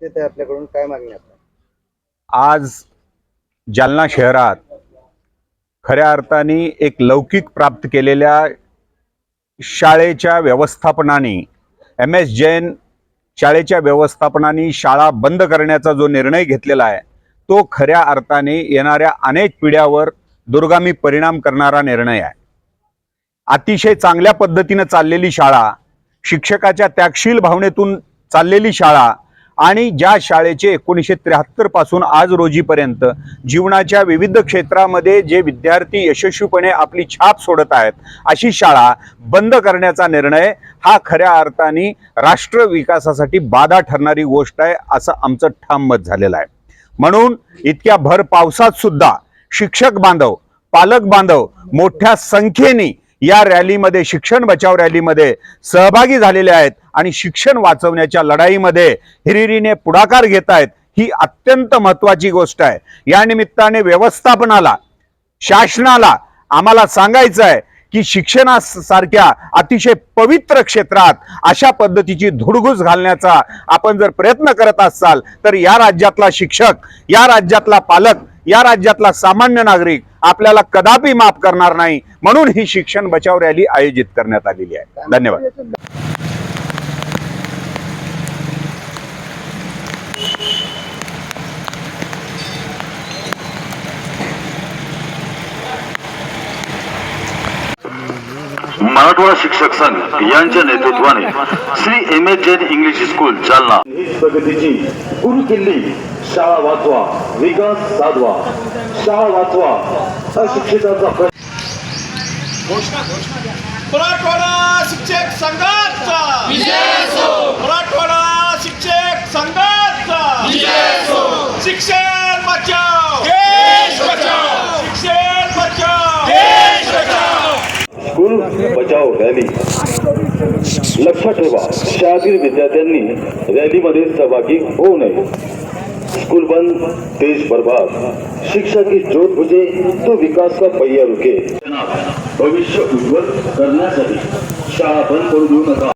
देण्यात आहे आपल्याकडून? काय मागणी आज जालना शहरात खऱ्या अर्थाने एक लौकिक प्राप्त केलेल्या शाळेच्या व्यवस्थापनाने एम एस जैन शाळेच्या व्यवस्थापनाने शाळा बंद करण्याचा जो निर्णय घेतलेला आहे तो खऱ्या अर्थाने येणाऱ्या अनेक पिढ्यावर दुर्गामी परिणाम करणारा निर्णय आहे. अतिशय चांगल्या पद्धतीनं चाललेली शाळा शिक्षकाच्या त्यागशील भावनेतून चाललेली शाळा आणि ज्या शाळेचे एकोणीसशे त्र्याहत्तरपासून आज रोजीपर्यंत जीवनाच्या विविध क्षेत्रामध्ये जे विद्यार्थी यशस्वीपणे आपली छाप सोडत आहेत अशी शाळा बंद करण्याचा निर्णय हा खऱ्या अर्थाने राष्ट्र विकासासाठी बाधा ठरणारी गोष्ट आहे असं आमचं ठाम मत झालेलं आहे. म्हणून इतक्या भर पावसात सुद्धा शिक्षक बांधव पालक बांधव मोठ्या संख्येने या रॅलीमध्ये शिक्षण बचाव रॅलीमध्ये सहभागी झालेले आहेत आणि शिक्षण वाचवण्याच्या लढाईमध्ये हिरिरीने पुढाकार घेत आहेत ही अत्यंत महत्वाची गोष्ट आहे. या निमित्ताने व्यवस्थापनाला शासनाला आम्हाला सांगायचं आहे की शिक्षणासारख्या अतिशय पवित्र क्षेत्रात अशा पद्धतीची धुडघूस घालण्याचा आपण जर प्रयत्न करत असाल तर या राज्यातला शिक्षक या राज्यातला पालक या राज्यातला सामान्य नागरिक आपल्याला कदापि माफ करणार नाही म्हणून ही शिक्षण बचाव रॅली आयोजित करण्यात आलेली आहे. धन्यवाद. मराठवाडा शिक्षक संघ यांच्या नेतृत्वाने Shri M H Jain English school Jalna प्रगतीची गुरु किल्ली शाळा वाचवा विकास साधवा शाळा वाचवा अशिक्षिताचा प्रश्न. मराठवाडा शिक्षक संघाचा. मराठवाडा शिक्षक संघाचा. शिक्षण बचाव. देश बचाव. शिक्षण बचाव. देश बचाव. स्कूल बचाव रॅली. लक्षात ठेवा शाळेतील विद्यार्थ्यांनी रॅलीमध्ये सहभागी होऊ नये. स्कूल बंद देश बर्बाद। शिक्षा की जोत बुझे तो विकास का पहिया रुके। भविष्य उज्ज्वल करण्यासाठी शाळा बंद करू देऊ नका।